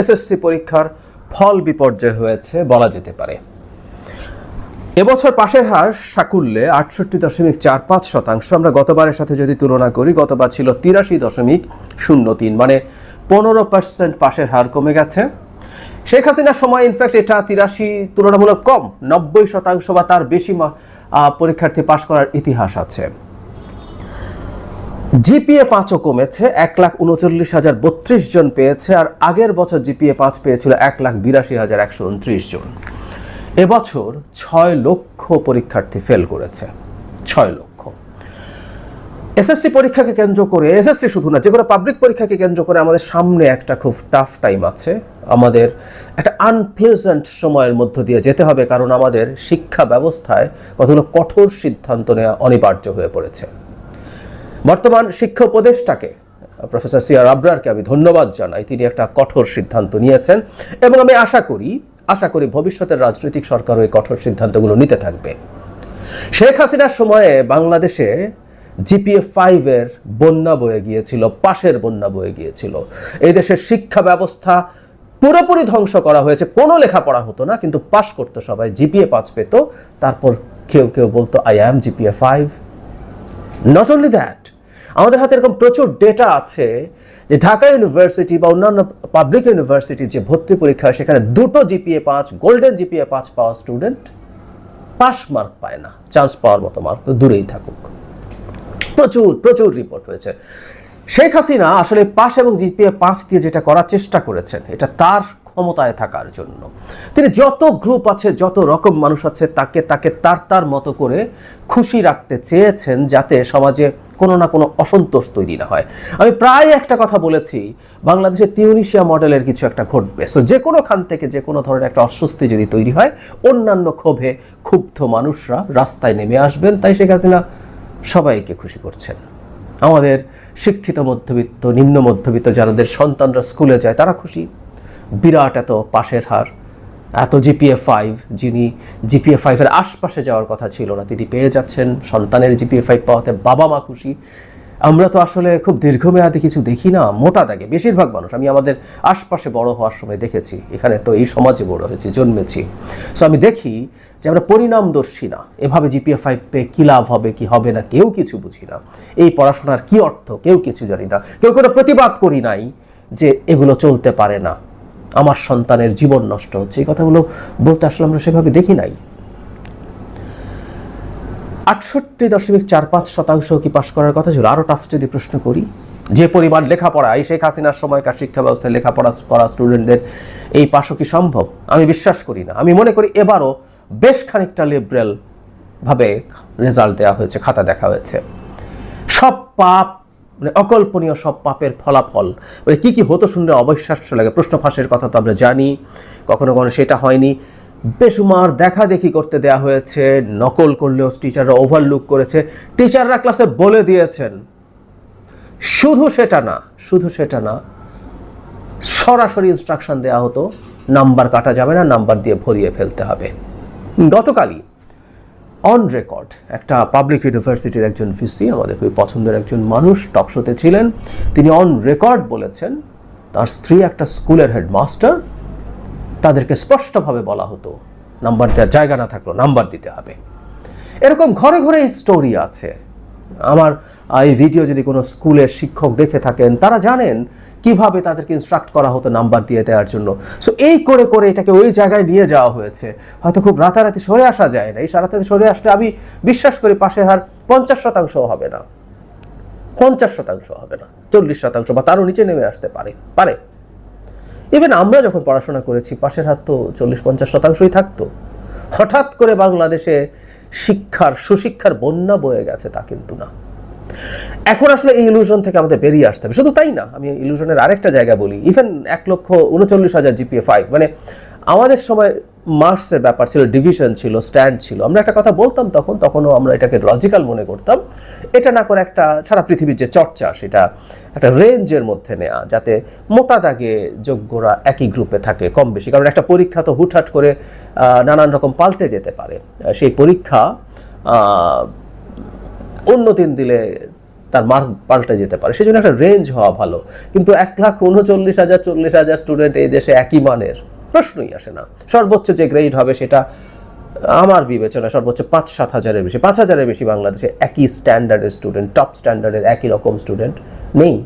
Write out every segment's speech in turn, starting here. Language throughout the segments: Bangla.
এসএসসি পরীক্ষার ফল বিপর্যয় হয়েছে বলা যেতে পারে। এবছর পাশের হার সাকুল্যে আটষট্টি দশমিক চার পাঁচ শতাংশ। আমরা গতবারের সাথে যদি তুলনা করি, গতবার ছিল তিরাশি দশমিক শূন্য তিন মানে পনেরো পার্সেন্ট পাশের হার কমে গেছে। শেখ হাসিনার সময় ইনফ্যাক্ট এটা তিরাশি তুলনামূলক কম, নব্বই শতাংশ বা তার বেশি পরীক্ষার্থী পাশ করার ইতিহাস আছে। জিপিএ পাঁচও কমেছে, এক লাখ উনচল্লিশ হাজার বত্রিশ জন পেয়েছে, আর আগের বছর জিপিএ পাঁচ পেয়েছিল এক লাখ বিরাশি হাজার একশো উনত্রিশ জন। এবছর ছয় লক্ষ পরীক্ষার্থী ফেল করেছে, ছয় লক্ষ। এসএসসি পরীক্ষাকে কেন্দ্র করে, এসএসসি শুধু না, যে কোনো পাবলিক পরীক্ষাকে কেন্দ্র করে আমাদের সামনে একটা খুব টাফ টাইম আছে। আমাদের একটা আনপ্লেজেন্ট সময়ের মধ্য দিয়ে যেতে হবে, কারণ আমাদের শিক্ষা ব্যবস্থায় কতগুলো কঠোর সিদ্ধান্ত নেওয়া অনিবার্য হয়ে পড়েছে। বর্তমান শিক্ষা উপদেষ্টাকে, প্রফেসর সিআর আবরারকে আমি ধন্যবাদ জানাই। তিনি একটা কঠোর সিদ্ধান্ত নিয়েছেন এবং আমি আশা করি আশা করি ভবিষ্যতের রাজনৈতিক সরকারও এই কঠোর সিদ্ধান্তগুলো নিতে থাকবে। শেখ হাসিনার সময়ে বাংলাদেশে জিপিএ ফাইভের বন্যা বয়ে গিয়েছিল, পাশের বন্যা বয়ে গিয়েছিল। এই দেশের শিক্ষা ব্যবস্থা পুরোপুরি ধ্বংস করা হয়েছে। কোনো লেখাপড়া হতো না, কিন্তু পাশ করতো সবাই। জিপিএ পাঁচ পেত, তারপর কেউ কেউ বলতো I am GPA five not only that আমাদের হাতে এরকম প্রচুর ডেটা আছে যে ঢাকা ইউনিভার্সিটি বা অন্যান্য পাবলিক ইউনিভার্সিটির যে ভর্তি পরীক্ষা হয়, সেখানে দুটো জিপিএ পাঁচ গোল্ডেন জিপিএ পাঁচ পাওয়া স্টুডেন্ট পাস মার্ক পায় না চান্স পাওয়ার মতো মার্ক তো দূরেই থাকুক। প্রচুর প্রচুর রিপোর্ট হয়েছে। শেখ হাসিনা আসলে পাস এবং জিপিএ পাঁচ দিয়ে যেটা করার চেষ্টা করেছেন, এটা তার ক্ষমতায় থাকার জন্য। তিনি যত গ্রুপ আছে, যত রকম মানুষ আছে, তাকে তাকে তার তার মতো করে খুশি রাখতে চেয়েছেন যাতে সমাজে কোনো না কোনো অসন্তোষ তৈরি না হয়। আমি প্রায় একটা কথা বলেছি, বাংলাদেশে তিউনিশিয়া মডেলের কিছু একটা ঘটবে। সো যে কোনো খান থেকে যে কোনো ধরনের একটা অস্বস্তি যদি তৈরি হয়, অন্যান্য ক্ষোভে ক্ষুব্ধ মানুষরা রাস্তায় নেমে আসবেন। তাই শেখ হাসিনা সবাইকে খুশি করছেন। আমাদের শিক্ষিত মধ্যবিত্ত, নিম্ন মধ্যবিত্ত যাদের সন্তানরা স্কুলে যায়, তারা খুশি। বিরাট এত পাশের হার। এত জিপিএ ফাইভ যিনি জিপিএ ফাইভের আশপাশে যাওয়ার কথা ছিল না, তিনি পেয়ে যাচ্ছেন সন্তানের জিপিএ ফাইভ পাওয়াতে বাবা মা খুশি। আমরা তো আসলে খুব দীর্ঘমেয়াদী কিছু দেখি না, মোটা দাগে। বেশিরভাগ মানুষ, আমি আমাদের আশপাশে বড় হওয়ার সময় দেখেছি, এখানে তো এই সমাজে বড় হয়েছি, জন্মেছি। সো আমি দেখি যে আমরা পরিণামদর্শী না। এভাবে জিপিএ ফাইভ পেয়ে কী লাভ হবে, কি হবে না, কেউ কিছু বুঝি না। এই পড়াশোনার কি অর্থ, কেউ কিছু জানি না। কেউ কোনো প্রতিবাদ করি নাই যে এগুলো চলতে পারে না। আমার সন্তানের জীবন নষ্ট হচ্ছে। এই কথাগুলো বলতে আসলে আমরা সেভাবে দেখি নাই। আটষট্টি দশমিক চার পাঁচ শতাংশ কি পাশ করার কথা ছিল? আরও টাফ যদি প্রশ্ন করি, যে পরিমাণ লেখাপড়া, এই শেখ হাসিনার সময়কার শিক্ষা ব্যবস্থায় লেখাপড়া করা স্টুডেন্টদের এই পাশও কি সম্ভব? আমি বিশ্বাস করি না। আমি মনে করি এবারও বেশ খানিকটা লিবারেল ভাবে রেজাল্ট দেওয়া হয়েছে, খাতা দেখা হয়েছে। সব পাপ মানে অকল্পনীয় সব পাপের ফলাফল। মানে কী কী হতো শুনলে অবিশ্বাস্য লাগে। প্রশ্ন ফাঁসের কথা তো আমরা জানি। কখনো কখনো সেটা হয়নি। বেসুমার দেখা দেখি করতে দেয়া হয়েছে। নকল করলেও টিচাররা ওভারলুক করেছে। টিচাররা ক্লাসে বলে দিয়েছেন, শুধু সেটা না, শুধু সেটা না, সরাসরি ইনস্ট্রাকশন দেওয়া হতো। নাম্বার কাটা যাবে না, নাম্বার দিয়ে ভরিয়ে ফেলতে হবে। গতকালই অন রেকর্ড একটা পাবলিক ইউনিভার্সিটির একজন ভিসি, আমাদের খুবই পছন্দের একজন মানুষ টপশোতে ছিলেন। তিনি অন রেকর্ড বলেছেন, তার স্ত্রী একটা স্কুলের হেডমাস্টার, তাদেরকে স্পষ্টভাবে বলা হতো, নাম্বার দেওয়ার জায়গা না থাকলেও নাম্বার দিতে হবে। এরকম ঘরে ঘরে স্টোরি আছে। আমার এই ভিডিও যদি কোনো স্কুলের শিক্ষক দেখে থাকেন, তারা জানেন কীভাবে তাদেরকে ইনস্ট্রাক্ট করা হতো নাম্বার দিয়ে দেওয়ার জন্য। সো এই করে করে এটাকে ওই জায়গায় নিয়ে যাওয়া হয়েছে। হয়তো খুব রাতারাতি সরে আসা যায় না। এই রাতারাতি সরে আসলে আমি বিশ্বাস করি পাশের হার পঞ্চাশ শতাংশ হবে না। পঞ্চাশ শতাংশ হবে না। চল্লিশ শতাংশ বা তারও নিচে নেমে আসতে পারে। পারে। ইভেন আমরা যখন পড়াশোনা করেছি, পাশের হাত তো চল্লিশ পঞ্চাশ শতাংশই থাকতো। হঠাৎ করে বাংলাদেশে শিক্ষার, সুশিক্ষার বন্যা বয়ে গেছে, তা কিন্তু না। এখন আসলে এই ইলুশন থেকে আমাদের বেরিয়ে আসতে হবে। শুধু তাই না, আমি ইলুশনের আরেকটা জায়গা বলি। ইভেন এক লক্ষ উনচল্লিশ হাজার জিপিএ ফাইভ মানে আমাদের সময় মার্কসের ব্যাপার ছিল ডিভিশন ছিল স্ট্যান্ড ছিল। আমরা একটা কথা বলতাম তখন, তখনও আমরা এটাকে লজিক্যাল মনে করতাম। এটা না করে একটা সারা পৃথিবীর যে চর্চা, সেটা একটা রেঞ্জের মধ্যে নেওয়া যাতে মোটা দাগে যোগ্যরা একই গ্রুপে থাকে কম বেশি। কারণ একটা পরীক্ষা তো হুটহাট করে নানান রকম পাল্টে যেতে পারে। সেই পরীক্ষা অন্য দিন দিলে তার মার্ক পাল্টে যেতে পারে। সেজন্য একটা রেঞ্জ হওয়া ভালো। কিন্তু এক লাখ উনচল্লিশ হাজার, চল্লিশ হাজার স্টুডেন্ট এই দেশে একই মানের। প্রশ্নই আসে না। সর্বোচ্চ যে গ্রেড হবে সেটা, আমার বিবেচনা সর্বোচ্চ পাঁচ সাত হাজারের বেশি। পাঁচ হাজারের বেশি বাংলাদেশে একই স্ট্যান্ডার্ডের স্টুডেন্ট টপ স্ট্যান্ডার্ডের একই রকম স্টুডেন্ট নেই।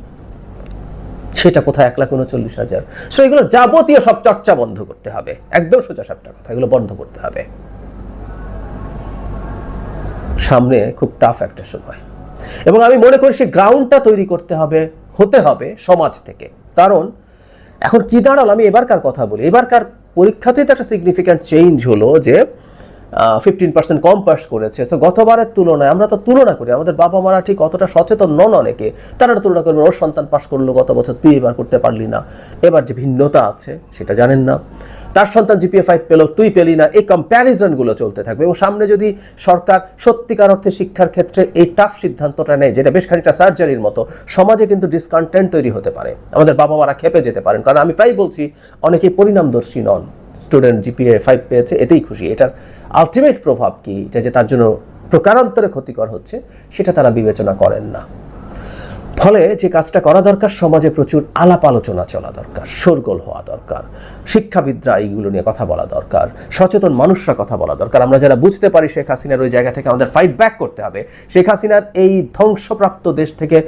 সেটা কোথায়? এক লাখ উনচল্লিশ হাজার। সো এগুলো যাবতীয় সব চর্চা বন্ধ করতে হবে। একদম সোজা সাপটা কথা, এগুলো বন্ধ করতে হবে। সামনে খুব টাফ একটা সময়। এবং আমি মনে করি সেই গ্রাউন্ডটা তৈরি করতে হবে, হতে হবে সমাজ থেকে। কারণ এখন কি দাঁড়াল? আমি এবারকার কথা বলি। এবারকার পরীক্ষাতেই তো একটা সিগনিফিক্যান্ট চেঞ্জ হলো যে ফিফটিন পার্সেন্ট কম পাস করেছে। তো গতবারের তুলনায় আমরা তো তুলনা করি, আমাদের বাবা মারা ঠিক অতটা সচেতন নন অনেকে, তারা তুলনা করবেন, ওর সন্তান পাস করল গত বছর, তুই এবার করতে পারলি না। এবার যে ভিন্নতা আছে, সেটা জানেন না। তার সন্তান জিপিএ ফাইভ পেল, তুই পেলি না, এই কম্প্যারিজনগুলো চলতে থাকবে। এবং সামনে যদি সরকার সত্যিকার অর্থে শিক্ষার ক্ষেত্রে এই টাফ সিদ্ধান্তটা নেয়, যেটা বেশ খানিকটা সার্জারির মতো, সমাজে কিন্তু ডিসকন্টেন্ট তৈরি হতে পারে। আমাদের বাবা মারা খেপে যেতে পারেন। কারণ আমি প্রায় বলছি, অনেকেই পরিণামদর্শী নন। স্টুডেন্ট জিপিএ ফাইভ পেয়েছে, এতেই খুশি। এটার আলটিমেট প্রভাব কি? এটা যে তার জন্য প্রকারান্তরে ক্ষতিকর হচ্ছে, সেটা তারা বিবেচনা করেন না। ফলে যে কাজটা করা দরকার, সমাজে প্রচুর আলাপ আলোচনা চলা দরকার, শোরগোল হওয়া দরকার, শিক্ষাবিদরা এইগুলো নিয়ে কথা বলা দরকার, সচেতন মানুষরা কথা বলা দরকার। আমরা যারা বুঝতে পারি শেখ হাসিনার ওই জায়গা থেকে আমাদের ফাইট ব্যাক করতে হবে। শেখ হাসিনার এই ধ্বংসপ্রাপ্ত দেশ থেকে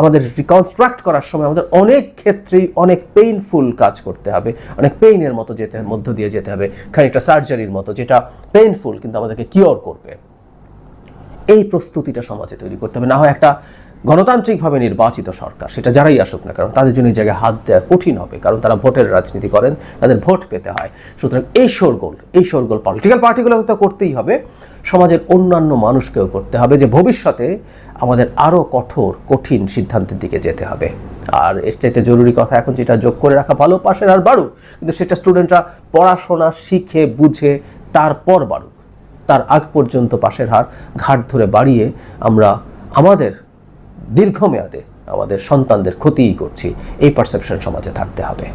আমাদের রিকনস্ট্রাক্ট করার সময় আমাদের অনেক ক্ষেত্রেই অনেক পেইনফুল কাজ করতে হবে। অনেক পেইনের মতো যেতে, মধ্য দিয়ে যেতে হবে। খানিকটা সার্জারির মতো, যেটা পেইনফুল কিন্তু আমাদেরকে কিওর করবে। এই প্রস্তুতিটা সমাজে তৈরি করতে হবে। না হয় একটা গণতান্ত্রিকভাবে নির্বাচিত সরকার, সেটা যারাই আসুক না কারণ তাদের জন্য জায়গায় হাত দেওয়া কঠিন হবে, কারণ তারা ভোটের রাজনীতি করেন, তাদের ভোট পেতে হয়। সুতরাং এই শোরগোল এই শোরগোল পলিটিক্যাল পার্টিগুলো তো করতেই হবে, সমাজের অন্যান্য মানুষকেও করতে হবে যে ভবিষ্যতে আমাদের আরও কঠোর, কঠিন সিদ্ধান্তের দিকে যেতে হবে। আর এর চাইতে জরুরি কথা এখন যেটা যোগ করে রাখা ভালো পাশের আর বাড়ুক, কিন্তু সেটা স্টুডেন্টরা পড়াশোনা শিখে, বুঝে, তারপর বাড়ুক। তার আগ পর্যন্ত পাশের হার, ঘাট ধরে বাড়িয়ে আমরা আমাদের দীর্ঘমেয়াদে আমাদের সন্তানদের ক্ষতিই করছি। এই পারসেপশন সমাজে থাকতে হবে।